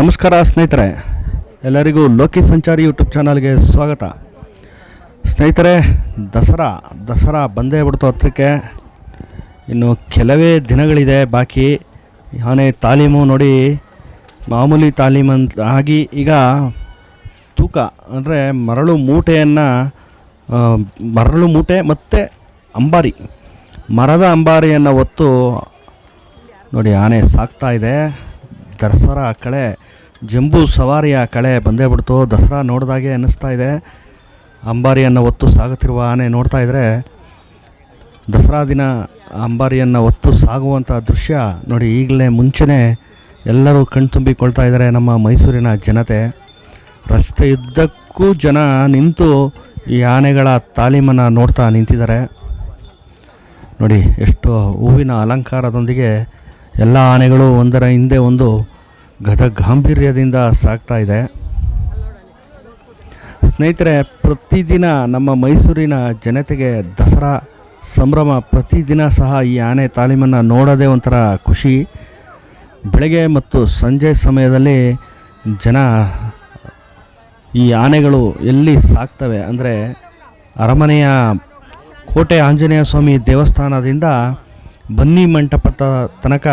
ನಮಸ್ಕಾರ ಸ್ನೇಹಿತರೆ, ಎಲ್ಲರಿಗೂ ಲೋಕಿ ಸಂಚಾರಿ ಯೂಟ್ಯೂಬ್ ಚಾನಲ್ಗೆ ಸ್ವಾಗತ. ಸ್ನೇಹಿತರೆ, ದಸರಾ ದಸರಾ ಬಂದೇ ಬಿಡ್ತು ಹತ್ರಕ್ಕೆ. ಇನ್ನು ಕೆಲವೇ ದಿನಗಳಿದೆ, ಬಾಕಿ ಆನೆ ತಾಲೀಮು ನೋಡಿ ಮಾಮೂಲಿ ತಾಲೀಮಂತ ಆಗಿ ಈಗ ತೂಕ, ಅಂದರೆ ಮರಳು ಮೂಟೆಯನ್ನು ಮರಳು ಮೂಟೆ ಮತ್ತು ಅಂಬಾರಿ, ಮರದ ಅಂಬಾರಿಯನ್ನು ಹೊತ್ತು ನೋಡಿ ಆನೆ ಸಾಕ್ತಾ ಇದೆ. ದಸರಾ ಕಳೆ, ಜಂಬೂ ಸವಾರಿಯ ಕಳೆ ಬಂದೇ ಬಿಡ್ತು. ದಸರಾ ನೋಡಿದಾಗೆ ಅನ್ನಿಸ್ತಾ ಇದೆ. ಅಂಬಾರಿಯನ್ನು ಹೊತ್ತು ಸಾಗುತ್ತಿರುವ ಆನೆ ನೋಡ್ತಾ ಇದ್ದರೆ ದಸರಾ ದಿನ ಅಂಬಾರಿಯನ್ನು ಹೊತ್ತು ಸಾಗುವಂಥ ದೃಶ್ಯ ನೋಡಿ ಈಗಲೇ ಮುಂಚೆನೇ ಎಲ್ಲರೂ ಕಣ್ತುಂಬಿಕೊಳ್ತಾ ಇದ್ದಾರೆ ನಮ್ಮ ಮೈಸೂರಿನ ಜನತೆ. ರಸ್ತೆಯುದ್ದಕ್ಕೂ ಜನ ನಿಂತು ಈ ಆನೆಗಳ ತಾಲೀಮನ್ನು ನೋಡ್ತಾ ನಿಂತಿದ್ದಾರೆ. ನೋಡಿ, ಎಷ್ಟು ಹೂವಿನ ಅಲಂಕಾರದೊಂದಿಗೆ ಎಲ್ಲ ಆನೆಗಳು ಒಂದರ ಹಿಂದೆ ಒಂದು ಗದ ಗಾಂಭೀರ್ಯದಿಂದ ಸಾಗ್ತಾ ಇದೆ. ಸ್ನೇಹಿತರೆ, ಪ್ರತಿದಿನ ನಮ್ಮ ಮೈಸೂರಿನ ಜನತೆಗೆ ದಸರಾ ಸಂಭ್ರಮ ಪ್ರತಿದಿನ ಸಹ ಈ ಆನೆ ತಾಲೀಮನ್ನು ನೋಡೋದೇ ಒಂಥರ ಖುಷಿ. ಬೆಳಗ್ಗೆ ಮತ್ತು ಸಂಜೆ ಸಮಯದಲ್ಲಿ ಜನ ಈ ಆನೆಗಳು ಎಲ್ಲಿ ಸಾಕ್ತವೆ ಅಂದರೆ ಅರಮನೆಯ ಕೋಟೆ ಆಂಜನೇಯ ಸ್ವಾಮಿ ದೇವಸ್ಥಾನದಿಂದ ಬನ್ನಿ ಮಂಟಪದ ತನಕ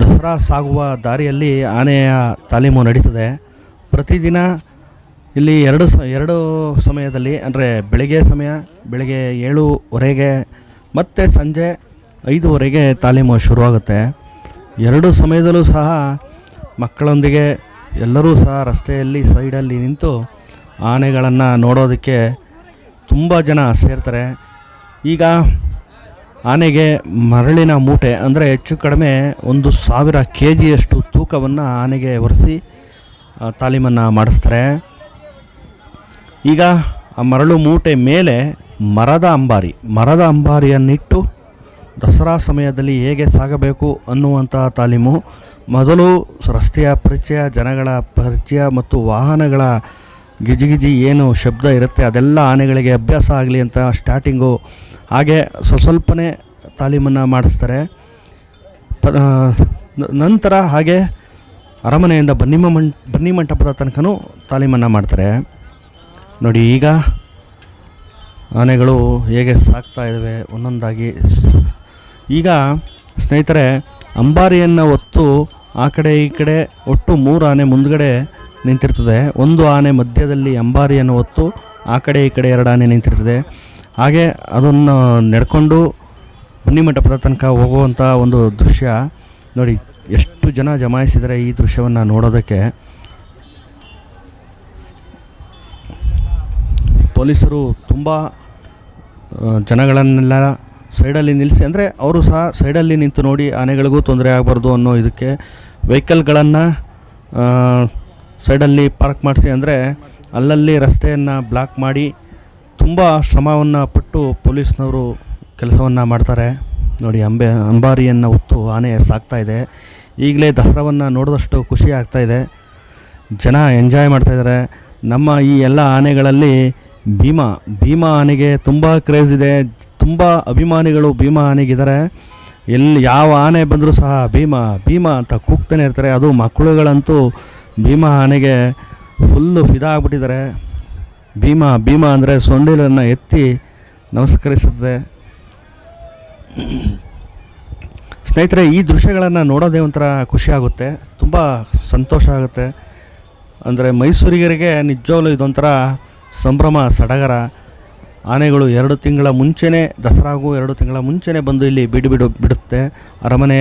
ದಸರಾ ಸಾಗುವ ದಾರಿಯಲ್ಲಿ ಆನೆಯ ತಾಲೀಮು ನಡೀತದೆ. ಪ್ರತಿದಿನ ಇಲ್ಲಿ ಎರಡು ಸ, ಎರಡು ಸಮಯದಲ್ಲಿ, ಅಂದರೆ ಬೆಳಗ್ಗೆ ಸಮಯ, ಬೆಳಗ್ಗೆ ಏಳುವರೆಗೆ ಮತ್ತು ಸಂಜೆ ಐದುವರೆಗೆ ತಾಲೀಮು ಶುರುವಾಗುತ್ತೆ. ಎರಡು ಸಮಯದಲ್ಲೂ ಸಹ ಮಕ್ಕಳೊಂದಿಗೆ ಎಲ್ಲರೂ ಸಹ ರಸ್ತೆಯಲ್ಲಿ, ಸೈಡಲ್ಲಿ ನಿಂತು ಆನೆಗಳನ್ನು ನೋಡೋದಕ್ಕೆ ತುಂಬ ಜನ ಸೇರ್ತಾರೆ. ಈಗ ಆನೆಗೆ ಮರಳಿನ ಮೂಟೆ, ಅಂದರೆ ಹೆಚ್ಚು ಕಡಿಮೆ ಒಂದು ಸಾವಿರ ಕೆ ಜಿಯಷ್ಟು ತೂಕವನ್ನು ಆನೆಗೆ ಒರೆಸಿ ತಾಲೀಮನ್ನು ಮಾಡಿಸ್ತಾರೆ. ಈಗ ಆ ಮರಳು ಮೂಟೆ ಮೇಲೆ ಮರದ ಅಂಬಾರಿ, ಮರದ ಅಂಬಾರಿಯನ್ನಿಟ್ಟು ದಸರಾ ಸಮಯದಲ್ಲಿ ಹೇಗೆ ಸಾಗಬೇಕು ಅನ್ನುವಂಥ ತಾಲೀಮು ಮೊದಲು ರಸ್ತೆಯ ಪರಿಚಯ, ಜನಗಳ ಪರಿಚಯ ಮತ್ತು ವಾಹನಗಳ ಗಿಜಿಗಿಜಿ ಏನು ಶಬ್ದ ಇರುತ್ತೆ, ಅದೆಲ್ಲ ಆನೆಗಳಿಗೆ ಅಭ್ಯಾಸ ಆಗಲಿ ಅಂತ ಸ್ಟಾರ್ಟಿಂಗು ಹಾಗೆ ಸ್ವ ಸ್ವಲ್ಪನೇ ತಾಲೀಮನ್ನು ಮಾಡಿಸ್ತಾರೆ. ನಂತರ ಹಾಗೆ ಅರಮನೆಯಿಂದ ಬನ್ನಿಮ ಮಂ ಬನ್ನಿ ಮಂಟಪದ ತನಕನೂ ತಾಲೀಮನ್ನು ಮಾಡ್ತಾರೆ. ನೋಡಿ, ಈಗ ಆನೆಗಳು ಹೇಗೆ ಸಾಕ್ತಾ ಇದ್ದಾವೆ ಒಂದೊಂದಾಗಿ. ಈಗ ಸ್ನೇಹಿತರೆ, ಅಂಬಾರಿಯನ್ನು ಹೊತ್ತು ಆ ಕಡೆ ಈ ಕಡೆ ಒಟ್ಟು ಮೂರು ಆನೆ ಮುಂದ್ಗಡೆ ನಿಂತಿರ್ತದೆ. ಒಂದು ಆನೆ ಮಧ್ಯದಲ್ಲಿ ಅಂಬಾರಿಯನ್ನು ಹೊತ್ತು ಆ ಕಡೆ ಈ ಕಡೆ ಎರಡು ಆನೆ ನಿಂತಿರ್ತದೆ. ಹಾಗೆ ಅದನ್ನು ನಡ್ಕೊಂಡು ಬನ್ನಿ ಮಂಟಪದ ತನಕ ಹೋಗುವಂಥ ಒಂದು ದೃಶ್ಯ. ನೋಡಿ, ಎಷ್ಟು ಜನ ಜಮಾಯಿಸಿದರೆ ಈ ದೃಶ್ಯವನ್ನು ನೋಡೋದಕ್ಕೆ. ಪೊಲೀಸರು ತುಂಬ ಜನಗಳನ್ನೆಲ್ಲ ಸೈಡಲ್ಲಿ ನಿಲ್ಲಿಸಿ, ಅಂದರೆ ಅವರು ಸಹ ಸೈಡಲ್ಲಿ ನಿಂತು ನೋಡಿ ಆನೆಗಳಿಗೂ ತೊಂದರೆ ಆಗಬಾರ್ದು ಅನ್ನೋ ಇದಕ್ಕೆ ವೆಹಿಕಲ್ಗಳನ್ನು ಸೈಡಲ್ಲಿ ಪಾರ್ಕ್ ಮಾಡಿಸಿ ಅಂದರೆ ಅಲ್ಲಲ್ಲಿ ರಸ್ತೆಯನ್ನು ಬ್ಲಾಕ್ ಮಾಡಿ ತುಂಬ ಶ್ರಮವನ್ನು ಪಟ್ಟು ಪೊಲೀಸ್ನವರು ಕೆಲಸವನ್ನು ಮಾಡ್ತಾರೆ. ನೋಡಿ, ಅಂಬೆ, ಅಂಬಾರಿಯನ್ನು ಹೊತ್ತು ಆನೆ ಸಾಕ್ತಾ ಇದೆ. ಈಗಲೇ ದಸರಾವನ್ನು ನೋಡಿದಷ್ಟು ಖುಷಿ ಆಗ್ತಾಯಿದೆ ಜನ ಎಂಜಾಯ್ ಮಾಡ್ತಾಯಿದ್ದಾರೆ ನಮ್ಮ ಈ ಎಲ್ಲ ಆನೆಗಳಲ್ಲಿ ಭೀಮಾ ಭೀಮಾ ಆನೆಗೆ ತುಂಬ ಕ್ರೇಜ್ ಇದೆ. ತುಂಬ ಅಭಿಮಾನಿಗಳು ಭೀಮಾ ಆನೆಗಿದ್ದಾರೆ. ಎಲ್ಲಿ ಯಾವ ಆನೆ ಬಂದರೂ ಸಹ ಭೀಮಾ ಭೀಮಾ ಅಂತ ಕೂಗ್ತಾನೆ ಇರ್ತಾರೆ. ಅದು ಮಕ್ಕಳುಗಳಂತೂ ಭೀಮಾ ಆನೆಗೆ ಫುಲ್ಲು ಫಿದಾ ಆಗ್ಬಿಟ್ಟಿದ್ದಾರೆ ಭೀಮಾ ಭೀಮಾ ಅಂದರೆ ಸೊಂಡಿಲನ್ನು ಎತ್ತಿ ನಮಸ್ಕರಿಸುತ್ತದೆ ಸ್ನೇಹಿತರೆ, ಈ ದೃಶ್ಯಗಳನ್ನು ನೋಡೋದೇ ಒಂಥರ ಖುಷಿ ಆಗುತ್ತೆ. ತುಂಬ ಸಂತೋಷ ಆಗುತ್ತೆ. ಅಂದರೆ ಮೈಸೂರಿಗರಿಗೆ ನಿಜವಾಗ್ಲೂ ಇದೊಂಥರ ಸಂಭ್ರಮ, ಸಡಗರ. ಆನೆಗಳು ಎರಡು ತಿಂಗಳ ಮುಂಚೆನೇ, ದಸರಾಗೂ ಎರಡು ತಿಂಗಳ ಮುಂಚೆನೇ ಬಂದು ಇಲ್ಲಿ ಬಿಡು ಬಿಡು ಬಿಡುತ್ತೆ. ಅರಮನೆ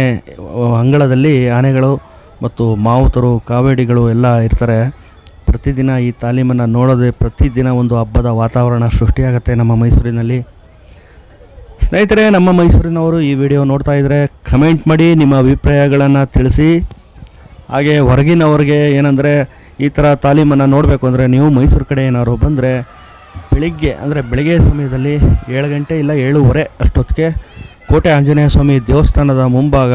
ಅಂಗಳದಲ್ಲಿ ಆನೆಗಳು ಮತ್ತು ಮಾವುತರು ಕಾವೇಡಿಗಳು ಎಲ್ಲ ಇರ್ತಾರೆ. ಪ್ರತಿದಿನ ಈ ತಾಲೀಮನ್ನು ನೋಡೋದೇ ಪ್ರತಿದಿನ ಒಂದು ಹಬ್ಬದ ವಾತಾವರಣ ಸೃಷ್ಟಿಯಾಗುತ್ತೆ ನಮ್ಮ ಮೈಸೂರಿನಲ್ಲಿ. ಸ್ನೇಹಿತರೆ, ನಮ್ಮ ಮೈಸೂರಿನವರು ಈ ವಿಡಿಯೋ ನೋಡ್ತಾ ಇದ್ದರೆ ಕಮೆಂಟ್ ಮಾಡಿ, ನಿಮ್ಮ ಅಭಿಪ್ರಾಯಗಳನ್ನು ತಿಳಿಸಿ. ಹಾಗೆ ಹೊರಗಿನವ್ರಿಗೆ ಏನಂದರೆ, ಈ ಥರ ತಾಲೀಮನ್ನು ನೋಡಬೇಕು ಅಂದರೆ ನೀವು ಮೈಸೂರು ಕಡೆ ಏನಾದ್ರು ಬಂದರೆ ಬೆಳಿಗ್ಗೆ, ಅಂದರೆ ಬೆಳಗ್ಗೆ ಸಮಯದಲ್ಲಿ ಏಳು ಗಂಟೆ ಇಲ್ಲ ಏಳುವರೆ ಅಷ್ಟೊತ್ತಿಗೆ ಕೋಟೆ ಆಂಜನೇಯ ಸ್ವಾಮಿ ದೇವಸ್ಥಾನದ ಮುಂಭಾಗ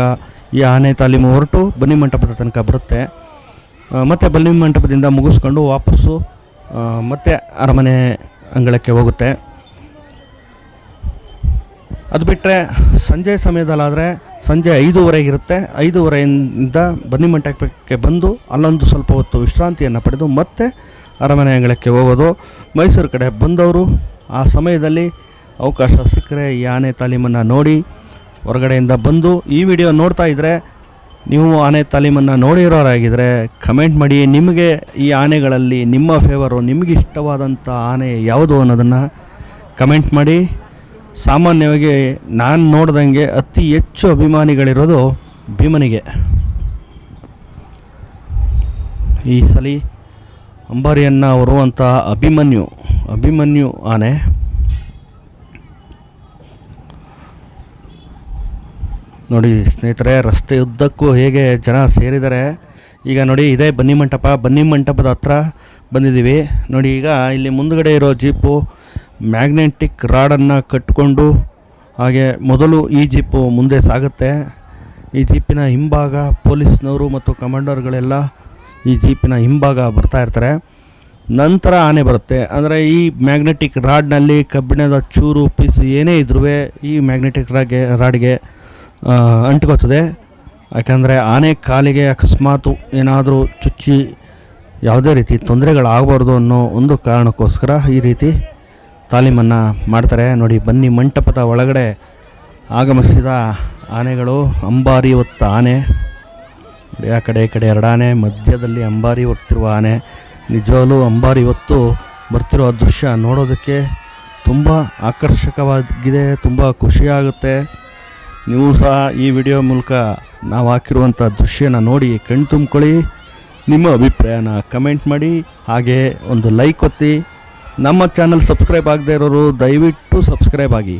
ಈ ಆನೆ ತಾಲೀಮು ಹೊರಟು ಬನ್ನಿ ಮಂಟಪದ ತನಕ ಬರುತ್ತೆ. ಮತ್ತು ಬನ್ನಿ ಮಂಟಪದಿಂದ ಮುಗಿಸ್ಕೊಂಡು ವಾಪಸ್ಸು ಮತ್ತೆ ಅರಮನೆ ಅಂಗಳಕ್ಕೆ ಹೋಗುತ್ತೆ. ಅದು ಬಿಟ್ಟರೆ ಸಂಜೆ ಸಮಯದಲ್ಲಾದರೆ ಸಂಜೆ ಐದೂವರೆಗಿರುತ್ತೆ ಐದೂವರೆಯಿಂದ ಬನ್ನಿ ಮಂಟಪಕ್ಕೆ ಬಂದು ಅಲ್ಲೊಂದು ಸ್ವಲ್ಪ ಹೊತ್ತು ವಿಶ್ರಾಂತಿಯನ್ನು ಪಡೆದು ಮತ್ತೆ ಅರಮನೆ ಅಂಗಳಕ್ಕೆ ಹೋಗೋದು. ಮೈಸೂರು ಕಡೆ ಬಂದವರು ಆ ಸಮಯದಲ್ಲಿ ಅವಕಾಶ ಸಿಕ್ಕರೆ ಈ ಆನೆ ತಾಲೀಮನ್ನು ನೋಡಿ ಹೊರಗಡೆಯಿಂದ ಬಂದು ಈ ವಿಡಿಯೋ ನೋಡ್ತಾ ಇದ್ದರೆ ನೀವು ಆನೆ ತಾಲೀಮನ್ನು ನೋಡಿರೋರಾಗಿದ್ದರೆ ಕಮೆಂಟ್ ಮಾಡಿ. ನಿಮಗೆ ಈ ಆನೆಗಳಲ್ಲಿ ನಿಮ್ಮ ಫೇವರು ನಿಮಗೆ ಇಷ್ಟವಾದಂಥ ಆನೆ ಯಾವುದು ಅನ್ನೋದನ್ನು ಕಮೆಂಟ್ ಮಾಡಿ. ಸಾಮಾನ್ಯವಾಗಿ ನಾನು ನೋಡ್ದಂಗೆ ಅತಿ ಹೆಚ್ಚು ಅಭಿಮಾನಿಗಳಿರೋದು ಭೀಮನಿಗೆ. ಈ ಸಲ ಅಂಬಾರಿಯನ್ನು ಹೊರುವಂಥ ಅಭಿಮನ್ಯು ಅಭಿಮನ್ಯು ಆನೆ. ನೋಡಿ ಸ್ನೇಹಿತರೆ, ರಸ್ತೆ ಉದ್ದಕ್ಕೂ ಹೇಗೆ ಜನ ಸೇರಿದ್ದಾರೆ, ಈಗ ನೋಡಿ ಇದೇ ಬನ್ನಿ ಮಂಟಪ, ಬನ್ನಿ ಮಂಟಪದ ಹತ್ರ ಬಂದಿದ್ದೀವಿ. ನೋಡಿ ಈಗ ಇಲ್ಲಿ ಮುಂದುಗಡೆ ಇರೋ ಜೀಪು ಮ್ಯಾಗ್ನೆಟಿಕ್ ರಾಡನ್ನು ಕಟ್ಟಿಕೊಂಡು ಹಾಗೆ ಮೊದಲು ಈ ಜೀಪು ಮುಂದೆ ಸಾಗುತ್ತೆ. ಈ ಜೀಪಿನ ಹಿಂಭಾಗ ಪೊಲೀಸ್ನವರು ಮತ್ತು ಕಮಾಂಡರ್ಗಳೆಲ್ಲ ಈ ಜೀಪಿನ ಹಿಂಭಾಗ ಬರ್ತಾ ಇರ್ತಾರೆ. ನಂತರ ಆನೆ ಬರುತ್ತೆ. ಅಂದರೆ ಈ ಮ್ಯಾಗ್ನೆಟಿಕ್ ರಾಡ್ನಲ್ಲಿ ಕಬ್ಬಿಣದ ಚೂರು ಪೀಸು ಏನೇ ಇದ್ರೂ ಈ ಮ್ಯಾಗ್ನೆಟಿಕ್ ರಾಡ್ಗೆ ರಾಡ್ಗೆ ಅಂಟ್ಕೋತದೆ ಯಾಕೆಂದರೆ ಆನೆ ಕಾಲಿಗೆ ಅಕಸ್ಮಾತ್ ಏನಾದರೂ ಚುಚ್ಚಿ ಯಾವುದೇ ರೀತಿ ತೊಂದರೆಗಳಾಗಬಾರ್ದು ಅನ್ನೋ ಒಂದು ಕಾರಣಕ್ಕೋಸ್ಕರ ಈ ರೀತಿ ತಾಲೀಮನ್ನು ಮಾಡ್ತಾರೆ. ನೋಡಿ, ಬನ್ನಿ ಮಂಟಪದ ಒಳಗಡೆ ಆಗಮಿಸಿದ ಆನೆಗಳು. ಅಂಬಾರಿ ಹೊತ್ತ ಆನೆ. ಆ ಕಡೆ, ಈ ಕಡೆ ಎರಡು ಆನೆ, ಮಧ್ಯದಲ್ಲಿ ಅಂಬಾರಿ ಹೊತ್ತಿರುವ ಆನೆ. ನಿಜವಾಗಲೂ ಅಂಬಾರಿ ಹೊತ್ತು ಬರ್ತಿರೋ ದೃಶ್ಯ ನೋಡೋದಕ್ಕೆ ತುಂಬ ಆಕರ್ಷಕವಾಗಿದೆ, ತುಂಬ ಖುಷಿಯಾಗುತ್ತೆ. ನೀವು ಸಹ ಈ ವಿಡಿಯೋ ಮೂಲಕ ನಾವು ಹಾಕಿರುವಂಥ ದೃಶ್ಯನ ನೋಡಿ ಕಣ್ ತುಂಬ್ಕೊಳ್ಳಿ. ನಿಮ್ಮ ಅಭಿಪ್ರಾಯನ ಕಮೆಂಟ್ ಮಾಡಿ, ಹಾಗೆ ಒಂದು ಲೈಕ್ ಒತ್ತಿ. ನಮ್ಮ ಚಾನಲ್ ಸಬ್ಸ್ಕ್ರೈಬ್ ಆಗದೇ ಇರೋರು ದಯವಿಟ್ಟು ಸಬ್ಸ್ಕ್ರೈಬ್ ಆಗಿ.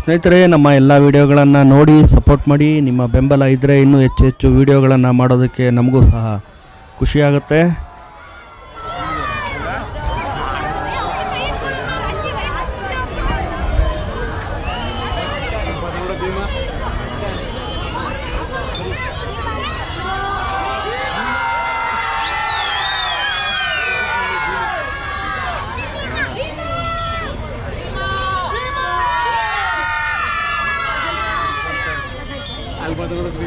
ಸ್ನೇಹಿತರೆ, ನಮ್ಮ ಎಲ್ಲ ವಿಡಿಯೋಗಳನ್ನು ನೋಡಿ ಸಪೋರ್ಟ್ ಮಾಡಿ. ನಿಮ್ಮ ಬೆಂಬಲ ಇದ್ದರೆ ಇನ್ನೂ ಹೆಚ್ಚು ಹೆಚ್ಚು ವಿಡಿಯೋಗಳನ್ನು ಮಾಡೋದಕ್ಕೆ ನಮಗೂ ಸಹ ಖುಷಿಯಾಗುತ್ತೆ.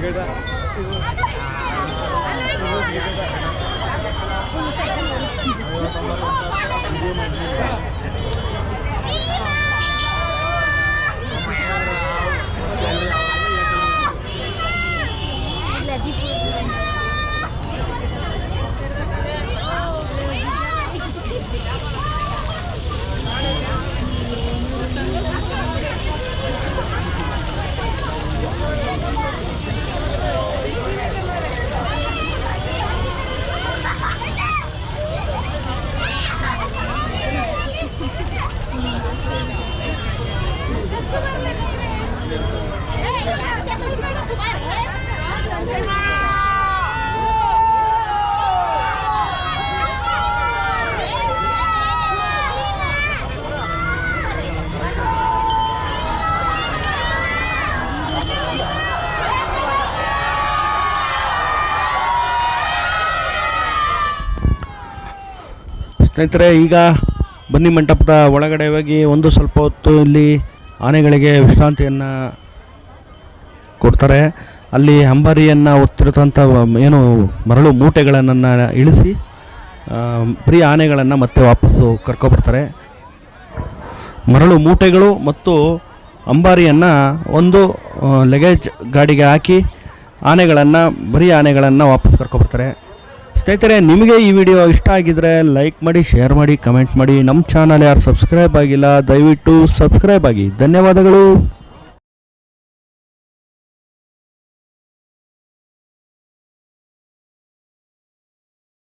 くれた。ಸ್ನೇಹಿತರೆ, ಈಗ ಬನ್ನಿ ಮಂಟಪದ ಒಳಗಡೆ ಹೋಗಿ ಒಂದು ಸ್ವಲ್ಪ ಹೊತ್ತು ಇಲ್ಲಿ ಆನೆಗಳಿಗೆ ವಿಶ್ರಾಂತಿಯನ್ನು ಕೊಡ್ತಾರೆ. ಅಲ್ಲಿ ಅಂಬಾರಿಯನ್ನು ಹೊತ್ತಿರತಂಥ ಏನು, ಮರಳು ಮೂಟೆಗಳನ್ನು ಇಳಿಸಿ ಪ್ರೀ ಆನೆಗಳನ್ನು ಮತ್ತೆ ವಾಪಸ್ಸು ಕರ್ಕೊಬರ್ತಾರೆ. ಮರಳು ಮೂಟೆಗಳು ಮತ್ತು ಅಂಬಾರಿಯನ್ನು ಒಂದು ಲಗೇಜ್ ಗಾಡಿಗೆ ಹಾಕಿ ಆನೆಗಳನ್ನು, ಬರೀ ಆನೆಗಳನ್ನು ವಾಪಸ್ ಕರ್ಕೊಬರ್ತಾರೆ. ಸ್ನೇಹಿತರೆ, ನಿಮಗೆ ಈ ವಿಡಿಯೋ ಇಷ್ಟ ಆಗಿದ್ರೆ ಲೈಕ್ ಮಾಡಿ, ಶೇರ್ ಮಾಡಿ, ಕಮೆಂಟ್ ಮಾಡಿ. ನಮ್ಮ ಚಾನಲ್ ಯಾರು ಸಬ್ಸ್ಕ್ರೈಬ್ ಆಗಿಲ್ಲ, ದಯವಿಟ್ಟು ಸಬ್ಸ್ಕ್ರೈಬ್ ಆಗಿ. ಧನ್ಯವಾದಗಳು.